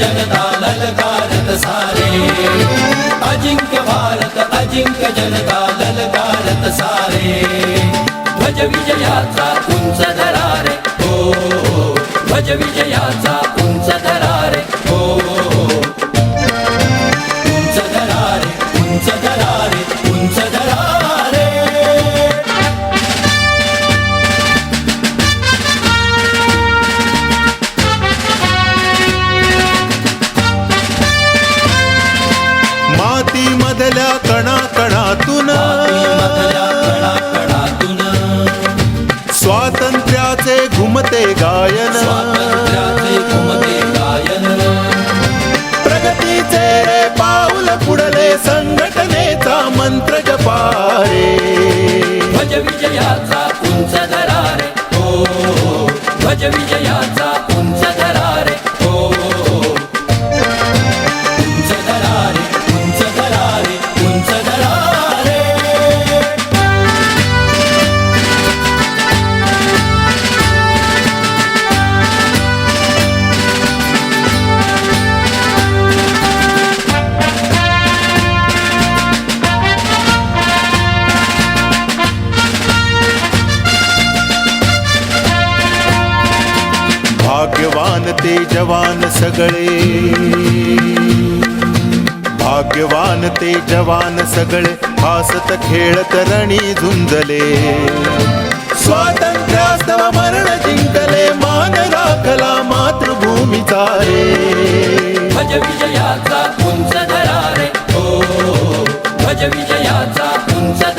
जनता ललकारत सारे। अजिंक्य भारत अजिंक्य जनता ललकारत सारे। ध्वज विजयाचा उंच धरारे हो, हो, हो ध्वज विजयाचा माती मधल्या कणा कणातून कणाकणातून. स्वातंत्र्याचे घुमते गायन. स्वातंत्र्याचे घुमते गायन प्रगतीचे रे पाऊल पुढले संघटनेचा मंत्र जपारे. ध्वज विजयाचा उंच धरारे हो, हो, हो. ध्वज विजयाचा भाग्यवान ते जवान सगळे. भाग्यवान ते जवान सगळे हासत खेळत रणी झुंजले. स्वातंत्र्यास्तव मरण जिंकले मान राखला मातृभूमीचा रे. भज विजयाचा तुमचा धरारे हो भज विजयाचा तुमचा